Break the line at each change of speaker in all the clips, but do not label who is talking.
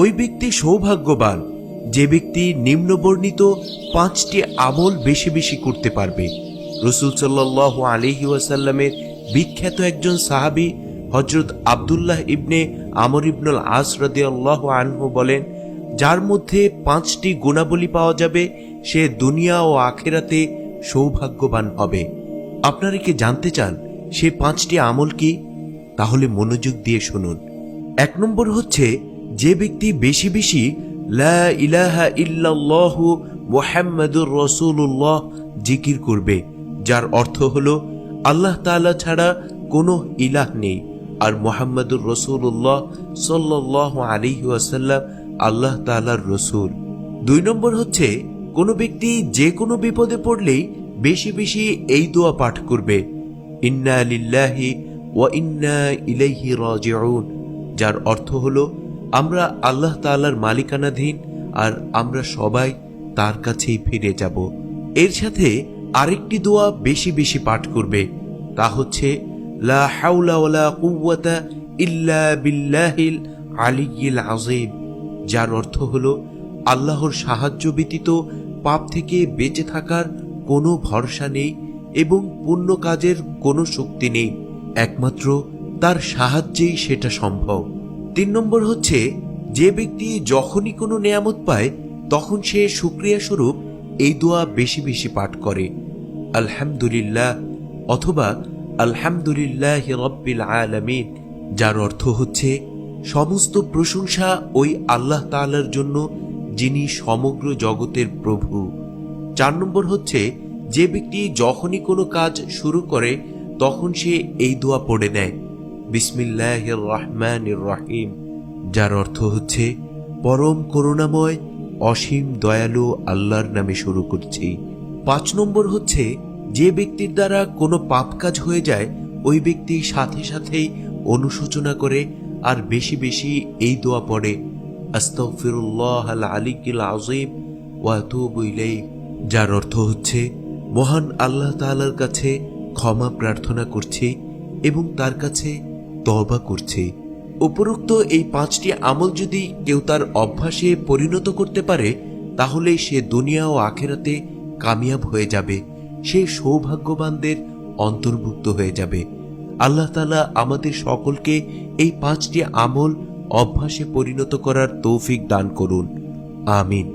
ওই ব্যক্তি সৌভাগ্যবান, যে ব্যক্তি নিম্নবর্ণিত পাঁচটি আমল বেশি বেশি করতে পারবে। রসুল সাল্লাহ আলহি ওয়াসাল্লামের বিখ্যাত একজন সাহাবি হজরত আবদুল্লাহ ইবনে আমর ইবনুল আস আল্লাহ আনহু বলেন, যার মধ্যে পাঁচটি গুণাবলী পাওয়া যাবে, সে দুনিয়া ও আখেরাতে সৌভাগ্যবান হবে। আপনারা কি জানতে চান সে পাঁচটি আমল কি? তাহলে মনোযোগ দিয়ে শুনুন। এক নম্বর হচ্ছে যে ব্যক্তি বেশি বেশি, লা ইলাহা ইল্লাল্লাহ মুহাম্মাদুর রসুল্লাহ জিকির করবে, যার অর্থ হল, আল্লাহ তাআলা ছাড়া কোনো ইলাহ নেই। আর মোহাম্মদুর রসুল্লাহ সাল্লাহ আলিহি ওয়াসাল্লাম আল্লাহ তাআলার রসুল। দুই নম্বর হচ্ছে, কোনো ব্যক্তি যে কোনো বিপদে পড়লেই বেশি বেশি এই দোয়া পাঠ করবে, ইন্না লিল্লাহি ওয়া ইন্না ইলাইহি রাজিউন যার অর্থ হলো আমরা আল্লাহ তাআলার মালিকানাধীন আর আমরা সবাই তার কাছেই ফিরে যাব। এর সাথে আরেকটি দোয়া বেশি বেশি পাঠ করবে, তা হচ্ছে, লা কুওয়াতা ইল্লা বিল্লাহিল আলিয়্যিল আযীম, যার অর্থ হল, আল্লাহর সাহায্য ব্যতীত পাপ থেকে বেঁচে থাকার কোনো ভরসা নেই এবং পুণ্য কাজের কোনো শক্তি নেই, একমাত্র তার সাহায্যেই সেটা সম্ভব। তিন নম্বর হচ্ছে, যে ব্যক্তি যখনই কোনো নেয়ামত পায়, তখন সে সুক্রিয়া স্বরূপ এই দোয়া বেশি বেশি পাঠ করে। আলহামদুলিল্লাহ অথবা আলহামদুলিল্লাহ রব্বিল আলামিন, যার অর্থ হচ্ছে, সমস্ত প্রশংসা ওই আল্লাহ তাআলার জন্য, যিনি সমগ্র জগতের প্রভু। চার নম্বর হচ্ছে, যে ব্যক্তি যখনই কোনো কাজ শুরু করে, তখন সে এই দোয়া পড়ে নেয়। বিসমিল্লাহ রহমান রহিম, যার অর্থ হচ্ছে, পরম করুণাময়, অসীম দয়ালু আল্লাহর নামে শুরু করছি। পাঁচ নম্বর হচ্ছে, যে ব্যক্তির দ্বারা কোনো পাপ কাজ হয়ে যায়, ওই ব্যক্তি সাথে সাথেই অনুশোচনা করে আর বেশি বেশি এই দোয়া পড়ে আস্তাগফিরুল্লাহ আল আলিকিল আযীম ওয়া আতুবু ইলাইহি, যার অর্থ হচ্ছে, মহান আল্লাহ কাছে ক্ষমা প্রার্থনা করছি এবং তার কাছে তওবা করছে। উপরোক্ত এই পাঁচটি আমল যদি কেউ তার অভ্যাসে পরিণত করতে পারে, তাহলে সে দুনিয়া ও আখেরাতে কামিয়াব হয়ে যাবে। সে সৌভাগ্যবানদের অন্তর্ভুক্ত হয়ে যাবে। আল্লাহ তালা আমাদের সকলকে এই পাঁচটি আমল অভ্যাসে পরিণত করার তৌফিক দান করুন। আমিন।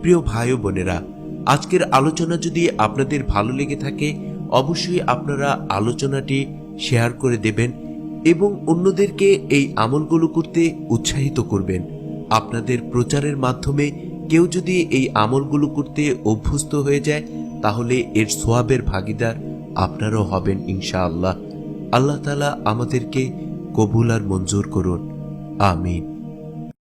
প্রিয় ভাই বোনেরা, আজকের আলোচনা যদি আপনাদের ভালো লেগে থাকে, অবশ্যই আপনারা আলোচনাটি শেয়ার করে দেবেন এবং অন্যদেরকে এই আমলগুলো করতে উৎসাহিত করবেন। আপনাদের প্রচারের মাধ্যমে কেউ যদি এই আমলগুলো করতে অভ্যস্ত হয়ে যায়, তাহলে এর সোয়াবের ভাগিদার আপনারও হবেন ইনশাআল্লাহ। আল্লাহ তালা আমাদেরকে কবুল আর মঞ্জুর করুন। আমিন।